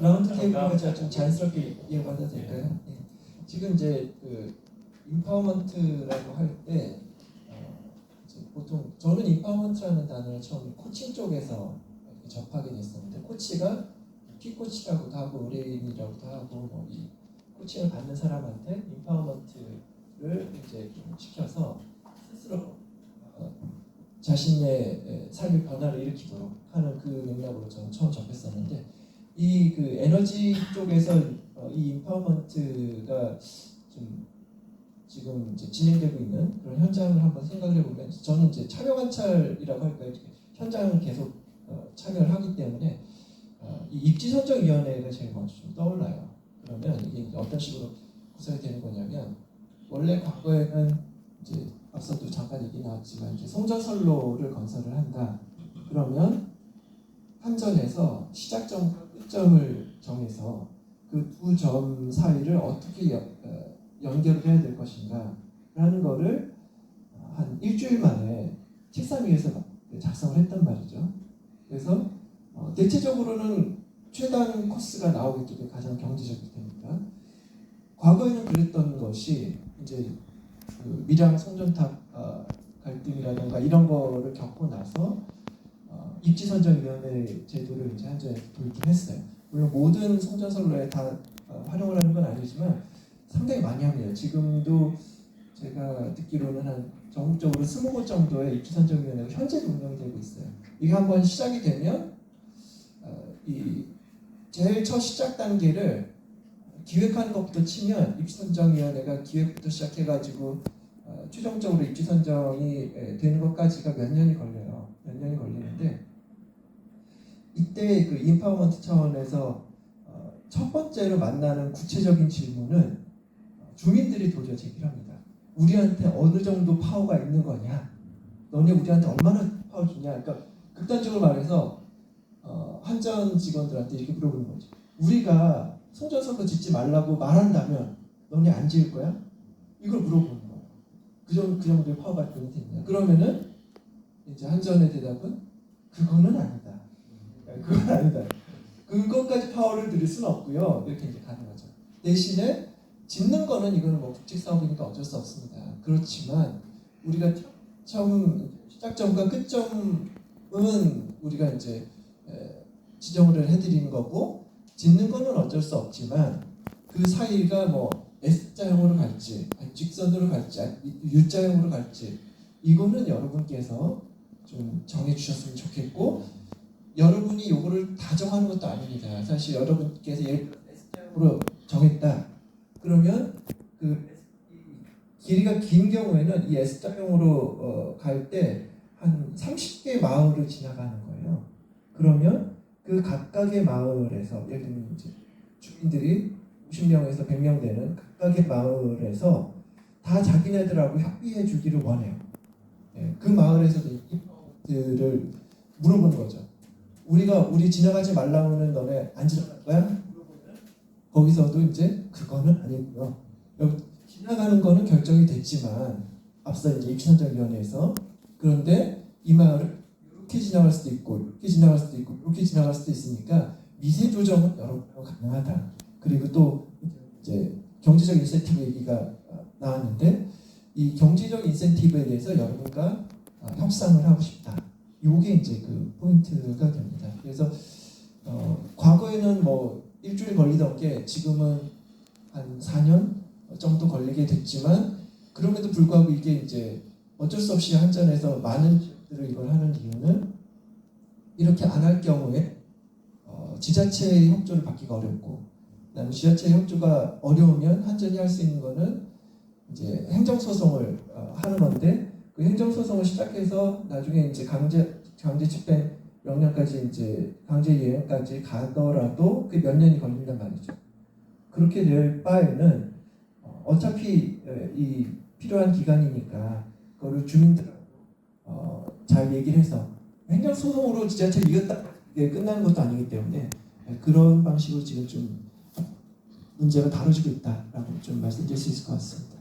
라운드 테이블을 제가 좀 자연스럽게 이해받아도 될까요? 예. 지금 이제 그 인파워먼트라고 할때 어, 보통 저는 인파워먼트라는 단어를 처음 코칭 쪽에서 접하게 됐었는데 코치가 피코치라고도 하고 의뢰인이라고도 하고 뭐 이 코칭을 받는 사람한테 인파워먼트를 이제 좀 시켜서 스스로 어, 자신의 에, 삶의 변화를 일으키도록 하는 그 맥락으로 저는 처음 접했었는데 이 그 에너지 쪽에서 어, 이 인파워먼트가 좀 지금 이제 진행되고 있는 그런 현장을 한번 생각을 해보면 저는 이제 참여 관찰이라고 할까요? 현장을 계속 어, 참여를 하기 때문에 어, 이 입지 선정 위원회가 제일 먼저 좀 떠올라요. 그러면 이게 어떤 식으로 구성이 되는 거냐면 원래 과거에는 이제 앞서도 잠깐 얘기 나왔지만 이제 성전선로를 건설을 한다. 그러면 한전에서 시작점 과 끝점을 정해서 그 두 점 사이를 어떻게 연, 어, 연결을 해야 될 것인가 라는 거를 한 일주일 만에 책상 위에서 작성을 했단 말이죠. 그래서 어, 대체적으로는 최단 코스가 나오겠죠. 그게 가장 경제적일 테니까. 과거에는 그랬던 것이 이제 그 밀양 송전탑 어, 갈등이라든가 이런 거를 겪고 나서 어, 입지선정위원회 제도를 이제 한전에 도입을 했어요. 물론 모든 송전선로에 다 어, 활용을 하는 건 아니지만 상당히 많이 합니다. 지금도 제가 듣기로는 한 전국적으로 20곳 정도의 입지선정위원회가 현재도 운영되고 있어요. 이게 한번 시작이 되면 어, 이 제일 첫 시작 단계를 기획하는 것부터 치면 입지선정위원회가 기획부터 시작해가지고 어, 최종적으로 입지선정이 에, 되는 것까지가 몇 년이 걸려요. 몇 년이 걸리는데 이때 그 인파워먼트 차원에서 어, 첫 번째로 만나는 구체적인 질문은 어, 주민들이 도리어 제기합니다. 우리한테 어느 정도 파워가 있는 거냐? 너네 우리한테 얼마나 파워 주냐? 그러니까 극단적으로 말해서 어, 한전 직원들한테 이렇게 물어보는 거죠. 우리가 송전선거 짓지 말라고 말한다면 너네 안 지을 거야? 이걸 물어보는 거예요. 그 정도 그 정도의 파워가 있느냐? 그러면은 이제 한전의 대답은 그거는 아니다. 그건 아니다. 그것까지 파워를 드릴 수는 없고요. 이렇게 이제 가는 거죠. 대신에 짓는 거는 이거는 뭐 국책 사업이니까 어쩔 수 없습니다. 그렇지만 우리가 처음 시작점과 끝점은 우리가 이제 에, 지정을 해드리는 거고 짓는 거는 어쩔 수 없지만 그 사이가 뭐 S자형으로 갈지 직선으로 갈지 U자형으로 갈지 이거는 여러분께서 좀 정해주셨으면 좋겠고 여러분이 요거를 다 정하는 것도 아닙니다. 사실 여러분께서 S자형으로 정했다. 그러면 그 길이가 긴 경우에는 이 S자형으로 어, 갈때 한 30개 마을을 지나가는 거예요. 그러면 그 각각의 마을에서 예를 들면 이제 주민들이 50명에서 100명 되는 각각의 마을에서 다 자기네들하고 협의해 주기를 원해요. 예, 그 마을에서도 이들을 물어보는 거죠. 우리가 우리 지나가지 말라고는 너네 안 지나갈 거야? 거기서도 이제 그거는 아니고요. 지나가는 거는 결정이 됐지만 앞서 이제 입시선정위원회에서 그런데 이 마을을 이렇게 지나갈 수도 있고 이렇게 지나갈 수도 있고 이렇게 지나갈 수도 있으니까 미세 조정은 여러 번 가능하다. 그리고 또 이제 경제적 인센티브 얘기가 나왔는데 이 경제적 인센티브에 대해서 여러분과 협상을 하고 싶다. 요게 이제 그 포인트가 됩니다. 그래서 어, 과거에는 뭐 일주일 걸리던 게 지금은 한 4년 정도 걸리게 됐지만 그럼에도 불구하고 이게 이제 어쩔 수 없이 한전에서 많은 지역들을 이걸 하는 이유는 이렇게 안 할 경우에 어, 지자체의 협조를 받기가 어렵고 그다음에 지자체의 협조가 어려우면 한전이 할 수 있는 거는 이제 행정 소송을 어, 하는 건데 그 행정소송을 시작해서 나중에 이제 강제 강제 집행 명령까지 이제 강제 예행까지 가더라도 그 몇 년이 걸린단 말이죠. 그렇게 될 바에는 어, 어차피 에, 이 필요한 기간이니까 그거를 주민들하고 어, 잘 얘기를 해서 행정 소송으로 지자체를 이겼다 이게 끝나는 것도 아니기 때문에 에, 그런 방식으로 지금 좀 문제가 다뤄지고 있다라고 좀 말씀드릴 수 있을 것 같습니다.